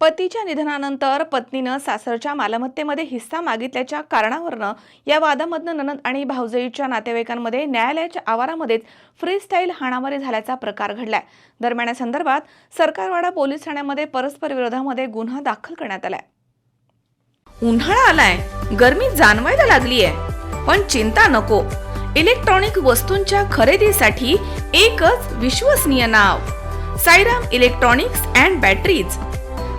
पतीच्या निधनानंतर पत्नीनं सासरच्या मालमत्तेमध्ये हिस्सा मागितल्याच्या कारणावरनं या वादामधनं ननद आणि भाऊजईच्या नातेवाईकांमध्ये न्यायालयाच्या आवारामध्येच फ्रीस्टाईल हाणामारी झाल्याचा प्रकार घडलाय. दरम्यान या संदर्भात सरकारवाडा पोलीस ठाण्यामध्ये परस्पर विरोधामध्ये गुन्हा दाखल करण्यात आलाय. उन्हाळा आलाय. गर्मी जाणवायला लागलीय. पण चिंता नको. इलेक्ट्रॉनिक वस्तूंच्या खरेदीसाठी एकच विश्वसनीय नाव. Sairam electronics and batteries.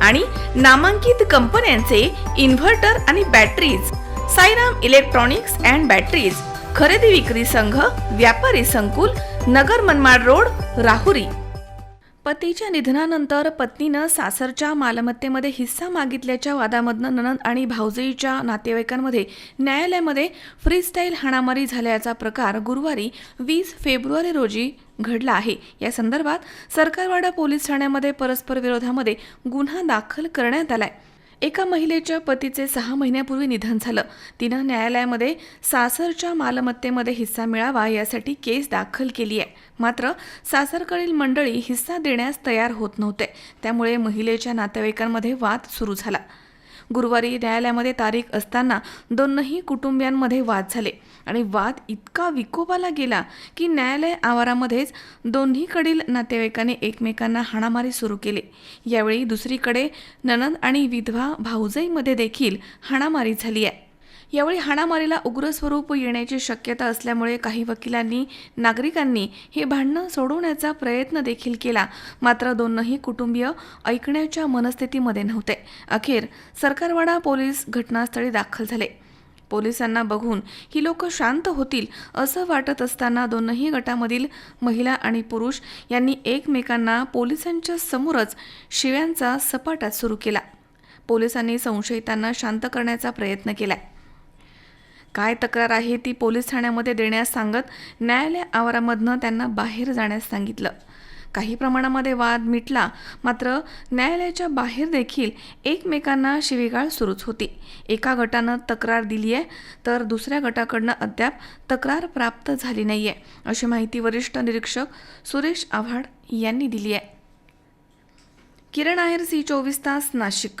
आणि नामांकित कंपन्यांचे इन्व्हर्टर आणि batteries Sairam electronics and batteries खरेदी विक्री संघ व्यापारी संकुल नगर मनमाड रोड राहुरी. पतीच्या निधनानंतर पत्नीनं सासरच्या मालमत्तेमध्ये हिस्सा मागितल्याच्या वादामधनं ननंद आणि भाऊजईच्या नातेवाईकांमध्ये न्यायालयामध्ये फ्रीस्टाईल हाणामारी झाल्याचा प्रकार गुरुवारी वीस फेब्रुवारी रोजी घडला आहे. या संदर्भात सरकारवाडा पोलीस ठाण्यामध्ये परस्पर विरोधामध्ये गुन्हा दाखल करण्यात आलाय. एका महिलेच्या पतीचे सहा महिन्यापूर्वी निधन झालं. तिनं न्यायालयामध्ये सासरच्या मालमत्तेमध्ये हिस्सा मिळावा यासाठी केस दाखल केली आहे. मात्र सासरकडील मंडळी हिस्सा देण्यास तयार होत नव्हते. त्यामुळे महिलेच्या नातेवाईकांमध्ये वाद सुरू झाला. गुरुवारी न्यायालयामध्ये तारीख असताना दोनही कुटुंबियांमध्ये वाद झाले. आणि वाद इतका विकोपाला गेला की न्यायालय आवारामध्येच दोन्हीकडील नातेवाईकांनी एकमेकांना हाणामारी सुरू केली. यावेळी दुसरीकडे ननंद आणि विधवा भाऊजाईमध्ये देखील हाणामारी झाली आहे. यावेळी हाणामारीला उग्र स्वरूप येण्याची शक्यता असल्यामुळे काही वकिलांनी नागरिकांनी हे भांडणं सोडवण्याचा प्रयत्न देखील केला. मात्र दोनही कुटुंबीय ऐकण्याच्या मनस्थितीमध्ये नव्हते. अखेर सरकारवाडा पोलीस घटनास्थळी दाखल झाले. पोलिसांना बघून ही लोक शांत होतील असं वाटत असताना दोनही गटामधील महिला आणि पुरुष यांनी एकमेकांना पोलिसांच्या समोरच शिव्यांचा सपाटा सुरू केला. पोलिसांनी संशयितांना शांत करण्याचा प्रयत्न केलाय. काय तक्रार आहे ती पोलीस ठाण्यामध्ये देण्यास सांगत न्यायालय आवारामधनं त्यांना बाहेर जाण्यास सांगितलं. काही प्रमाणामध्ये वाद मिटला मात्र न्यायालयाच्या बाहेर देखील एकमेकांना शिवीगाळ सुरूच होती. एका गटानं तक्रार दिली आहे तर दुसऱ्या गटाकडनं अद्याप तक्रार प्राप्त झाली नाही आहे अशी माहिती वरिष्ठ निरीक्षक सुरेश आव्हाड यांनी दिली आहे किरण आहेर सी चोवीस तास नाशिक.